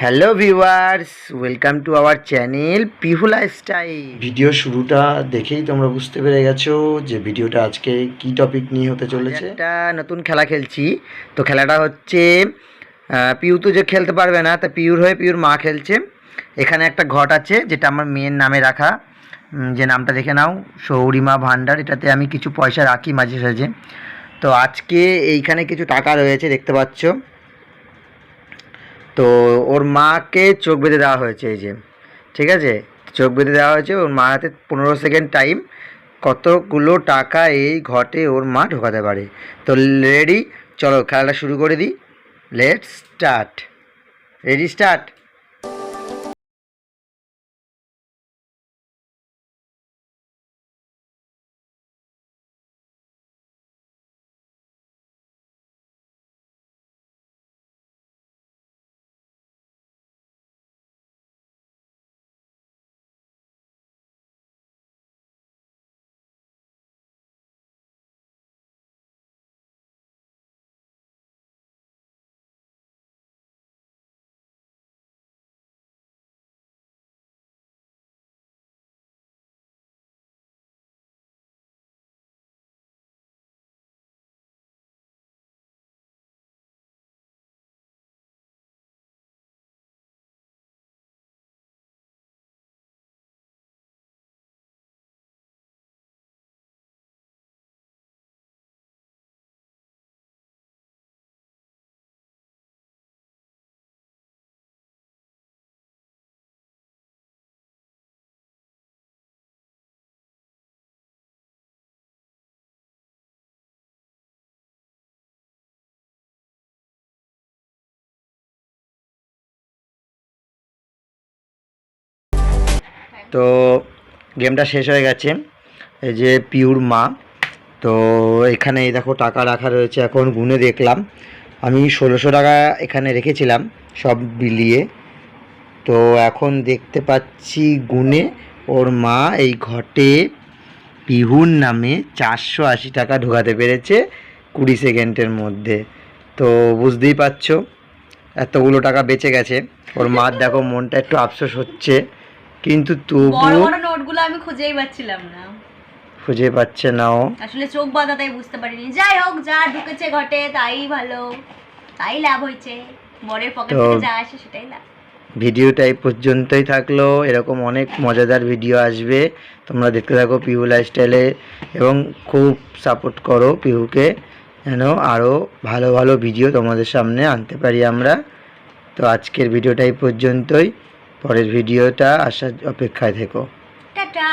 Hello viewers welcome to our channel Pihu lifestyle video শুরুটা দেখেই তোমরা বুঝতে পেরে গেছো যে ভিডিওটা আজকে কি টপিক নিয়ে হতে চলেছে। একটা নতুন খেলা খেলছি। তো খেলাটা হচ্ছে পিউ তো যে খেলতে পারবে না তা পিউর হয়ে পিউর মা খেলছে। এখানে একটা ঘট আছে যেটা আমার মেয়ের নামে রাখা। যে নামটা দেখে নাও সৌরিমা ভান্ডার। এটাতে আমি কিছু পয়সা রাখি মাঝে সাঝে। তো আজকে এইখানে কিছু টাকা রয়েছে দেখতে পাচ্ছ। তো ওর মাকে চোখ বেঁধে দেওয়া হয়েছে এই যে, ঠিক আছে? চোখ বেঁধে দেওয়া হয়েছে, ওর মা হাতে পনেরো সেকেন্ড টাইম কতগুলো টাকা এই ঘটে ওর মা ঢোকাতে পারে। তো রেডি? চলো খেলাটা শুরু করে দিই। লেট স্টার্ট রেডি স্টার্ট তো গেমটা শেষ হয়ে গেছে। এই যে পিউর মা, তো এখানে এই দেখো টাকা রাখা রয়েছে, এখন গুনে দেখলাম। আমি ষোলোশো টাকা এখানে রেখেছিলাম সব বিলিয়ে। তো এখন দেখতে পাচ্ছি গুনে ওর মা এই ঘটে পিহুর নামে চারশো আশি টাকা ঢোকাতে পেরেছে কুড়ি সেকেন্ডের মধ্যে। তো বুঝতেই পারছ, এতগুলো টাকা বেঁচে গেছে। ওর মার দেখো মনটা একটু আফসোস হচ্ছে। কিন্তু বড় তবুও বড় নোটগুলো আমি খুঁজেই পাচ্ছিলাম না। খুঁজে পাচ্ছে না ও। আসলে চোখ বাঁধা তাই বুঝতে পারিনি। যাই হোক যা ঢুকেছে ঘটে তাই ভালো তাই লাভ হয়েছে। বরের পকেট তো- থেকে যা আসে সেটাই লাভ। ভিডিওটা এই পর্যন্তই থাকল। এরকম অনেক মজাদার ভিডিও আসবে। তোমরা দেখতে থাকো পিহু লাইফস্টাইলে এবং খুব সাপোর্ট করো পিহুকে। যেন আরও ভালো ভালো ভিডিও তোমাদের সামনে আনতে পারি আমরা। তো আজকের ভিডিওটা এই পর্যন্তই। পরের ভিডিওটা আসার অপেক্ষায় থেকো। টাটা।